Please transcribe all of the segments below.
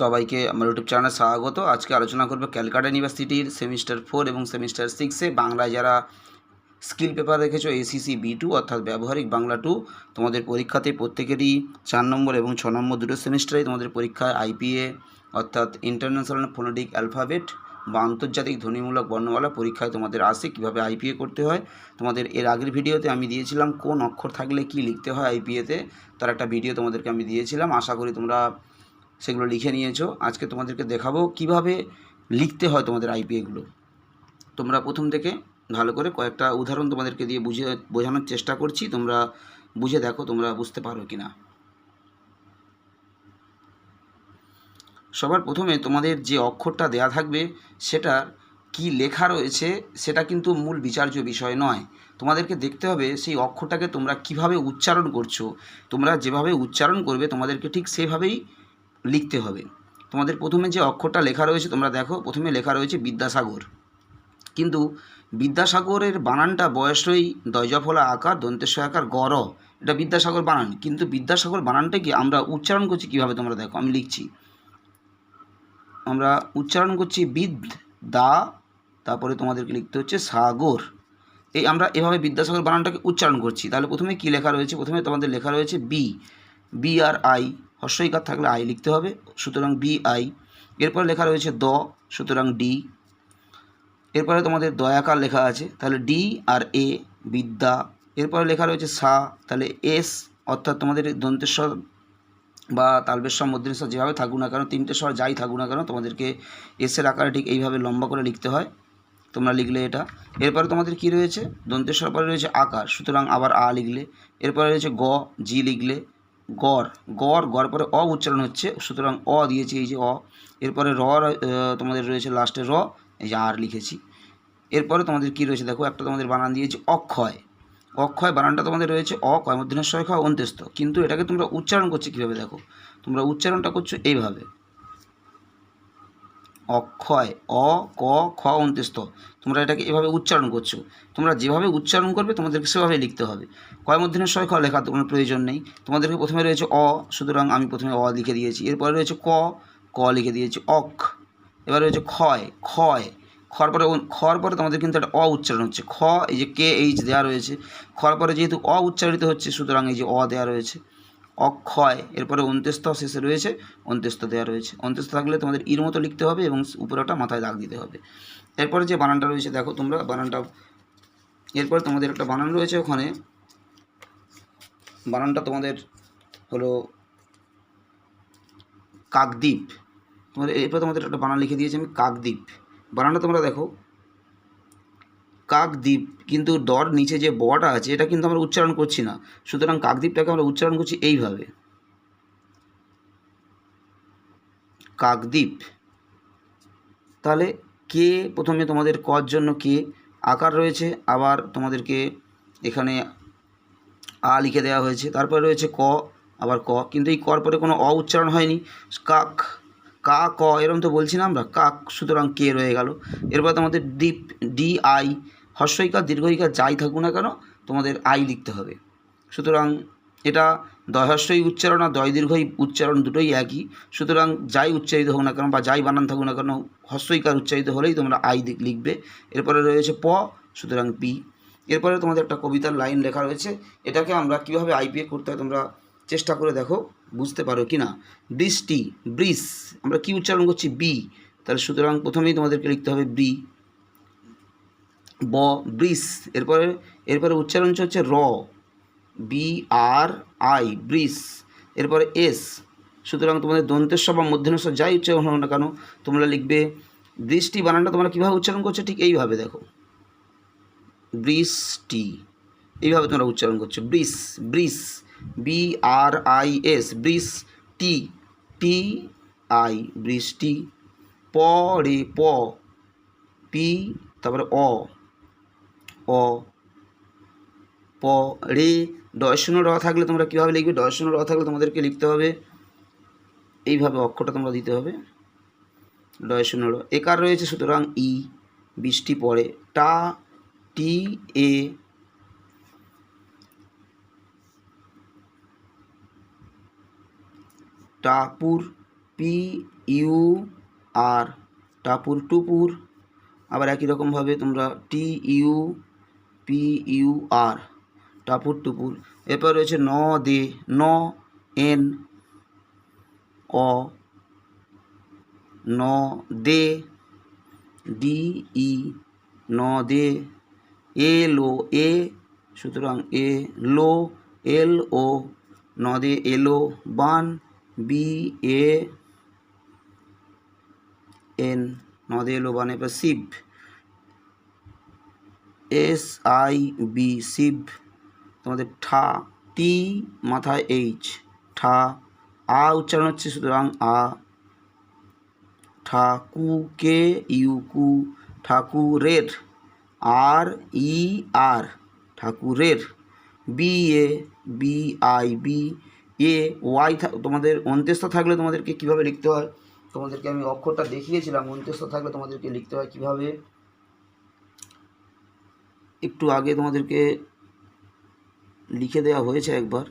সবাইকে আমার ইউটিউব চ্যানেলে স্বাগত। আজকে আলোচনা করব ক্যালকাটা ইউনিভার্সিটির সেমিস্টার ফোর এবং সেমিস্টার সিক্সে বাংলায় যারা স্কিল পেপার রেখেছো এসিসি বি টু অর্থাৎ ব্যবহারিক বাংলা টু তোমাদের পরীক্ষাতে প্রত্যেকেরই চার নম্বর এবং ছ নম্বর দুটো সেমিস্টারে তোমাদের পরীক্ষায় আইপিএ অর্থাৎ ইন্টারন্যাশনাল ফোনেটিক অ্যালফাবেট বা আন্তর্জাতিক ধ্বনিমূলক বর্ণমালা পরীক্ষায় তোমাদের আসে, কীভাবে আইপিএ করতে হয়। তোমাদের এর আগের ভিডিওতে আমি দিয়েছিলাম কোন অক্ষর থাকলে কি লিখতে হয় আইপিএতে তার একটা ভিডিও তোমাদেরকে আমি দিয়েছিলাম। আশা করি তোমরা সেগুলো লিখে নিয়েছো। আজকে তোমাদেরকে দেখাবো কীভাবে লিখতে হয় তোমাদের আইপিএগুলো তোমরা প্রথম থেকে ভালো করে কয়েকটা উদাহরণ তোমাদেরকে দিয়ে বুঝে, বোঝানোর চেষ্টা করছি। তোমরা বুঝে দেখো, তোমরা বুঝতে পারো কি না সবার প্রথমে তোমাদের যে অক্ষরটা দেয়া থাকবে, সেটা কি লেখা রয়েছে, সেটা কিন্তু মূল বিচার্য বিষয় নয়। তোমাদেরকে দেখতে হবে সেই অক্ষরটাকে তোমরা কীভাবে উচ্চারণ করছ। তোমরা যেভাবে উচ্চারণ করবে, তোমাদেরকে ঠিক সেভাবেই লিখতে হবে। তোমাদের প্রথমে যে অক্ষরটা লেখা রয়েছে, তোমরা দেখো, প্রথমে লেখা রয়েছে বিদ্যাসাগর। কিন্তু বিদ্যাসাগরের বানানটা বয়সই দয়জফলা আকার দন্তেশ্ব আকার গড় এটা বিদ্যাসাগর বানান। কিন্তু বিদ্যাসাগর বানানটা কি আমরা উচ্চারণ করছি কীভাবে তোমরা দেখো, আমি লিখছি। আমরা উচ্চারণ করছি বিদ, দা, তারপরে তোমাদেরকে লিখতে হচ্ছে সাগর। এই আমরা এভাবে বিদ্যাসাগর বানানটাকে উচ্চারণ করছি। তাহলে প্রথমে কি লেখা রয়েছে? প্রথমে তোমাদের লেখা রয়েছে বি। B R I. হর্ষইকার থাকলে আই লিখতে হবে, সুতরাং বি আই। এরপরে লেখা রয়েছে দ, সুতরাং ডি। এরপরে তোমাদের দয়াকার লেখা আছে, তাহলে ডি আর এ বিদ্যা। এরপরে লেখা রয়েছে সা, তাহলে এস, অর্থাৎ তোমাদের দন্তেশ্বর বা তালবেশ্বর, মধ্যেশ্বর যেভাবে থাকুক না কেন, তিনটে স্বর যাই থাকুক না কেন, তোমাদেরকে এসের আকারে ঠিক এইভাবে লম্বা করে লিখতে হয়, তোমরা লিখলে এটা। এরপরে তোমাদের কি রয়েছে? দন্তেশ্বর পরে রয়েছে আকার, সুতরাং আবার আ লিখলে। এরপরে রয়েছে গ, জি লিখলে। গড় গড় গড় পরে অ উচ্চারণ হচ্ছে, সুতরাং অ দিয়েছি এই যে অ। এরপরে র তোমাদের রয়েছে লাস্টে র, এই যে আর লিখেছি। এরপরে তোমাদের কি রয়েছে দেখো, একটা তোমাদের বানান দিয়েছি অক্ষয়। অক্ষয় বানানটা তোমাদের রয়েছে অ কয় মধ্যে ছয় খ অন্ত্যস্ত কিন্তু এটাকে তোমরা উচ্চারণ করছ কীভাবে দেখো? তোমরা উচ্চারণটা করছ এইভাবে। অক্ষয়, অ, ক, খ অন্ত্যস্ত তোমরা এটাকে এভাবে উচ্চারণ করছ। তোমরা যেভাবে উচ্চারণ করবে, তোমাদেরকে সেভাবে লিখতে হবে। কয় মধ্যনের ছয় খ লেখার তো কোনো প্রয়োজন নেই। তোমাদেরকে প্রথমে রয়েছে অ, সুতরাং আমি প্রথমে অ লিখে দিয়েছি। এরপরে রয়েছে ক ক লিখে দিয়েছি অক এবার রয়েছে ক্ষয় ক্ষয়। খর পরে খর পরে তোমাদের কিন্তু একটা অ উচ্চারণ হচ্ছে। খ, এই যে কে, এইচ দেওয়া রয়েছে। খর পরে যেহেতু অ উচ্চারিত হচ্ছে, সুতরাং এই যে অ দেওয়া রয়েছে। অক্ষয়, এরপরে অন্ত্যস্ত শেষে রয়েছে অন্ত্যস্ত দেওয়া রয়েছে। অন্ত্যস্ত থাকলে তোমাদের ইর মতো লিখতে হবে এবং উপরেটা মাথায় দাগ দিতে হবে। এরপরে যে বানানটা রয়েছে, দেখো তোমরা বানানটা, এরপরে তোমাদের একটা বানান রয়েছে ওখানে। বানানটা তোমাদের হলো কাকদ্বীপ। তোমাদের, এরপর তোমাদের একটা বানান লিখে দিয়েছি আমি, কাকদ্বীপ। বানানটা তোমরা দেখো। কাকদ্বীপ, কিন্তু ডর নিচে যে বটা আছে, এটা কিন্তু আমরা উচ্চারণ করছি না। সুতরাং কাকদ্বীপটাকে আমরা উচ্চারণ করছি এইভাবে। কাকদ্বীপ। তাহলে কে প্রথমে তোমাদের কর জন্য কে আকার রয়েছে? আবার তোমাদেরকে এখানে আ লিখে দেওয়া হয়েছে। তারপরে রয়েছে ক, আবার ক। কিন্তু এই কর পরে কোনো অ উচ্চারণ হয়নি। কাক, কা, ক এরকম তো বলছি না আমরা। কাক, সুতরাং কে রয়ে গেল। এরপর তোমাদের দ্বীপ, ডি আই হর্ষইকার দীর্ঘইকার যাই থাকুক না কেন তোমাদের আই লিখতে হবে। সুতরাং এটা দয়হস্যই উচ্চারণ আর দয় দীর্ঘই উচ্চারণ দুটোই একই। সুতরাং যাই উচ্চারিত হোক না কেন বা যাই বানান থাকুক না কেন হস্যইকার উচ্চারিত হলেই তোমরা আই লিখবে। এরপরে রয়েছে প, সুতরাং পি। এরপরে তোমাদের একটা কবিতার লাইন লেখা রয়েছে। এটাকে আমরা কীভাবে আইপিএ করতে হয় তোমরা চেষ্টা করে দেখো, বুঝতে পারো কি না? বৃষ্টি, ব্রিস, আমরা কি উচ্চারণ করছি? বি। তাহলে সুতরাং প্রথমেই তোমাদেরকে লিখতে হবে বি। ব, ব্রিস। এরপরে এরপরে উচ্চারণ হচ্ছে র। বি আর আই ব্রিস। এরপরে এস। সুতরাং তোমাদের দন্তেশ্বর বা মধ্যনেশ্বর যাই উচ্চারণ হোক না কেন, তোমরা লিখবে বৃষ্টি বানানটা তোমরা কীভাবে উচ্চারণ করছ, ঠিক এইভাবে দেখো। বৃষ্টি এইভাবে তোমরা উচ্চারণ করছ। ব্রিস ব্রিস। বি আর আই এস ব্রিস টি। টি আই বৃষ্টি প, রে, প। পি তারপরে অ। অ প রে শূন্য র থাকলে তোমরা কীভাবে লিখবে? শূন্য র থাকলে তোমাদেরকে লিখতে হবে। এইভাবে অক্ষরটা তোমরা দিতে হবে। শূন্য র। একার রয়েছে? সুতরাং ই, বৃষ্টি পড়ে। টা, টি, এ। টাপুর, পি, ইউ, আর। টাপুর, টুপুর। আবার একই রকমভাবে তোমরা T, U P U R টাপুর টুপুর এরপর রয়েছে ন দে, ন এন, অ, ন দে ডি ই ন দে, এ লো, এ, সুতরাং এ লো, এল ও নদে এলো বান বি এ, এন নদে এলো বান এবার Shiv S I B Shiv তোমাদের ঠা, টি মাথায় এইচ, ঠা, আ উচ্চারণ হচ্ছে সুতরাং আ ঠাকু কে ইউ কু, ঠাকুরের, আর ই আর, ঠাকুরের, B A, B I B, A, Y তোমাদের অন্ত্যেস্ত থাকলে তোমাদেরকে কীভাবে লিখতে হয়? তোমাদেরকে আমি অক্ষরটা দেখিয়েছিলাম অন্ত্যেস্ত থাকলে তোমাদেরকে লিখতে হয় কীভাবে? একটু আগে তোমাদেরকে লিখে দেওয়া হয়েছে একবার।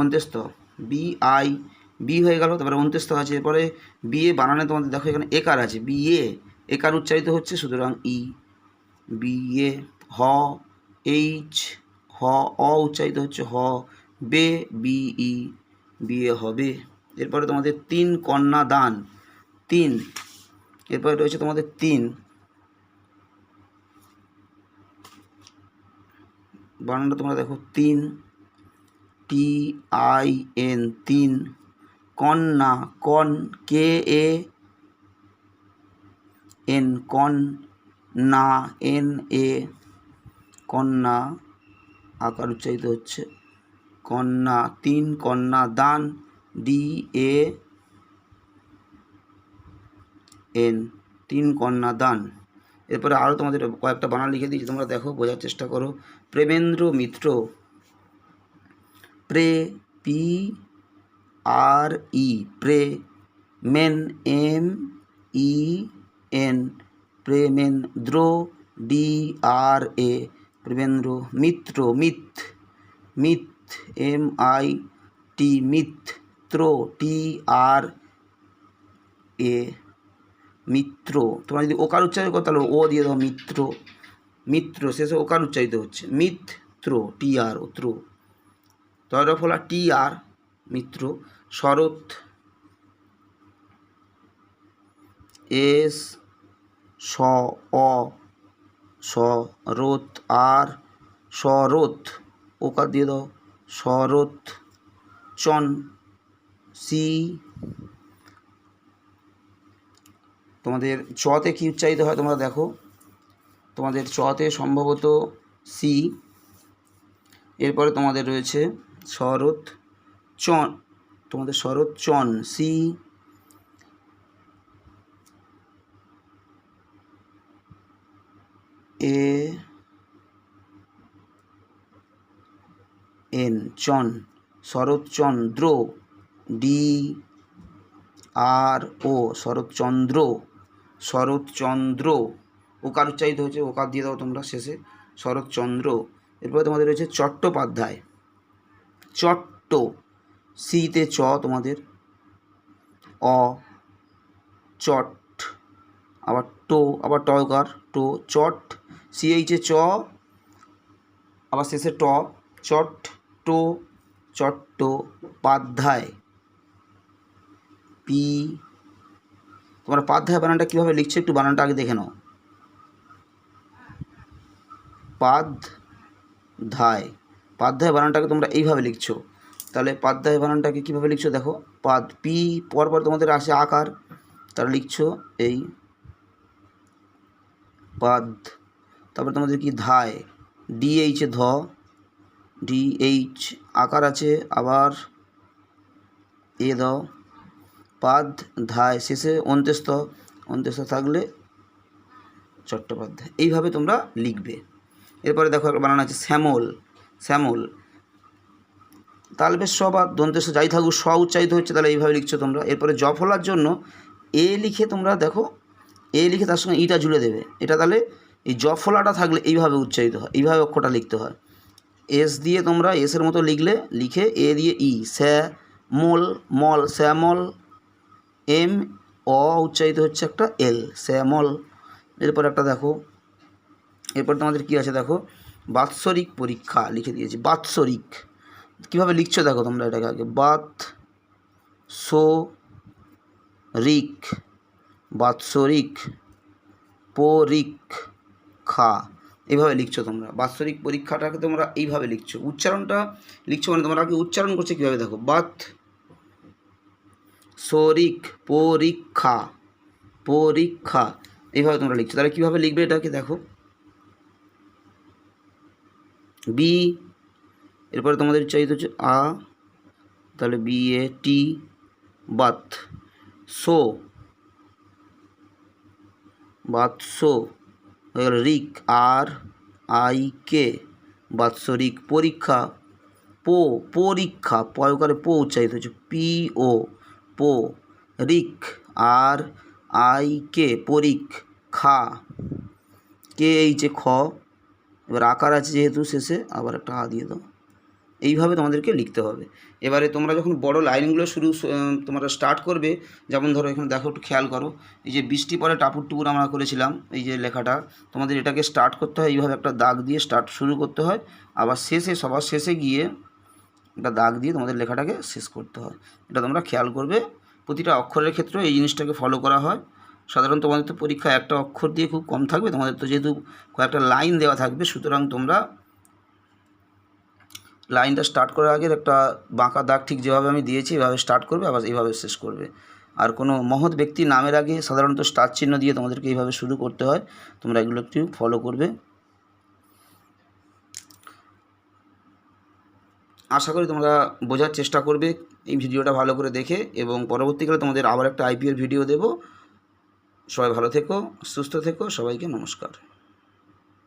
অন্ত্যেস্ত বি আই বি হয়ে গেল, তারপরে অন্ত্যেস্ত আছে। এরপরে বি এ বানানে তোমাদের দেখো এখানে একার আছে। বি এ, একার উচ্চারিত হচ্ছে সুতরাং ই বি এ হ এইচ হ, অ উচ্চারিত হচ্ছে হ, বে বি ই বিয়ে হবে। এরপরে তোমাদের তিন কন্যা দান তিন এরপরে রয়েছে তোমাদের তিন। বানানটা তোমরা দেখো, তিন, টি আই এন, তিন, কন্যা, কন, কে এ এন কন না এন এ, কন্যা, আকার উচ্চারিত হচ্ছে, কন্যা, তিন, কন্যা, দান, ডি এ এন, তিন কন্যা দান। এরপরে আরও তোমাদের কয়েকটা বানান লিখে দিয়েছি, তোমরা দেখো, বোঝার চেষ্টা করো। প্রেমেন্দ্র মিত্র। প্রে, পি, আর, ই। প্রে, main, M, E, N. Premendra, D, R, A. Premendra, Mitra, myth. Myth, M, I, T, Mitra, T, R, A. Mitra. তোমরা যদি ওকার উচ্চারণ করো তাহলে ও দিয়ে দাও মিত্র। মিত্র, শেষে ওকার উচ্চারিত হচ্ছে। মিত্র টি আর ও ত্র তৈরফ হলা টি আর মিত্র। শরৎ, এস, স, অ, শরৎ। আর, শরৎ। ওকার দিয়ে দাও। শরৎ, চন, সি তোমাদের চতে কী উচ্চারিত হয় তোমরা দেখো। তোমাদের চতে সম্ভবত সি এরপরে তোমাদের রয়েছে শরৎ চন, তোমাদের শরৎ চন সি এ এন চন Sharatchandra D R O Sharatchandra Sharatchandra ওকার উচ্চারিত হচ্ছে ওকার দিয়ে দাও তোমরা শেষে। শরৎচন্দ্র, এরপরে তোমাদের রয়েছে চট্টোপাধ্যায়। চট্ট, সিতে চ তোমাদের, অ, চট, আবার টো, আবার টয়কার টো, চট, সিএইচে চ, আবার শেষে ট চট টো চট্টোপাধ্যায়। পি তোমরা পাধ্যায় বানানটা কীভাবে লিখছো একটু বানানটা আগে দেখে নাও। পাদ ধায় পাধ্যায় বানানটাকে তোমরা এইভাবে লিখছো। তাহলে পাধ্যায় বানানটাকে কীভাবে লিখছো দেখো। পাদ, পি পরপর তোমাদের আসে আকার। তারা লিখছো এই পাদ। তারপর তোমাদের কি ধায়? ডি এইচে ধ। ডি এইচ আকার আছে। আবার এ দাও পাদ ধায় শেষে অন্ত্যেস্ত অন্ত্যেস্ত থাকলে চট্টোপাধ্যায়। এইভাবে তোমরা লিখবে। এরপরে দেখো একটা বানানো আছে, শ্যামল শ্যামল। তালবেশ স বা দন্তেশ যাই থাকুক স উচ্চারিত হচ্ছে, তাহলে এইভাবে লিখছো তোমরা। এরপরে জ ফলার জন্য এ লিখে তোমরা দেখো, এ লিখে তার সঙ্গে ইটা জুড়ে দেবে। এটা তাহলে এই জ ফলাটা থাকলে এইভাবে উচ্চারিত হয়, এইভাবে অক্ষরটা লিখতে হয়। এস দিয়ে তোমরা এসের মতো লিখলে, লিখে এ দিয়ে ই, স্যা, মল মল, শ্যামল এম, অ উচ্চারিত হচ্ছে একটা এল, শ্যামল। এরপর একটা দেখো। এরপর তোমাদের কি আছে দেখো? বাৎসরিক পরীক্ষা লিখে দিয়েছি, বাৎসরিক। কীভাবে লিখছো দেখো তোমরা এটাকে আগে? বাত সো রিক বাৎসরিক পরীক্ষা। এইভাবে লিখছো তোমরা, বাৎসরিক পরীক্ষাটাকে তোমরা এইভাবে লিখছো। উচ্চারণটা লিখছো মানে তোমরা আগে উচ্চারণ করছে কীভাবে দেখো? বাত শরিক পরীক্ষা পরীক্ষা, এইভাবে তোমরা লিখছো। তাহলে কীভাবে লিখবে এটাকে দেখো? বি এরপরে তোমাদের চাইতে হচ্ছে আ, তাহলে B A T Baat. So বাৎসো হয়ে গেল রিক, আর, আই, কে বাৎসরিক পরীক্ষা, পো, পরীক্ষা পয়কারে পো উচ্চারিত হচ্ছে, P, O. Rick, R I K, পরিক, খা। কে এইচে খ, এবার আকার আছে যেহেতু শেষে, আবার একটা হা দিয়ে দাও। এইভাবে তোমাদেরকে লিখতে হবে। এবারে তোমরা যখন বড় লাইনগুলো শুরু তোমরা স্টার্ট করবে, যেমন ধরো এখানে দেখো একটু খেয়াল করো, এই যে বৃষ্টি পরে টাপুর টুপুর আমরা করেছিলাম, এই যে লেখাটা, তোমাদের এটাকে স্টার্ট করতে হয়, এইভাবে একটা দাগ দিয়ে স্টার্ট শুরু করতে হয়, আবার শেষে, সবার শেষে গিয়ে একটা দাগ দিয়ে তোমাদের লেখাটাকে শেষ করতে হয়। এটা তোমরা খেয়াল করবে। প্রতিটা অক্ষরের ক্ষেত্রে এই জিনিসটাকে ফলো করা হয়। সাধারণত তোমাদের তো পরীক্ষা একটা অক্ষর দিয়ে খুব কম থাকবে। তোমাদের তো যেহেতু কয়েকটা লাইন দেওয়া থাকবে, সুতরাং তোমরা লাইনটা স্টার্ট করার আগে একটা বাঁকা দাগ ঠিক যেভাবে আমি দিয়েছি, এভাবে স্টার্ট করবে, আবার এইভাবে শেষ করবে। আর কোনো মহৎ ব্যক্তির নামের আগে সাধারণত স্টার চিহ্ন দিয়ে তোমাদেরকে এইভাবে শুরু করতে হয়। তোমরা এগুলো একটু ফলো করবে। আশা করি তোমরা বোঝার চেষ্টা করবে এই ভিডিওটা ভালো করে দেখে এবং পরবর্তীকালে তোমাদের আবার একটা আইপিএল ভিডিও দেব। সবাই ভালো থেকো, সুস্থ থেকো, সবাইকে নমস্কার।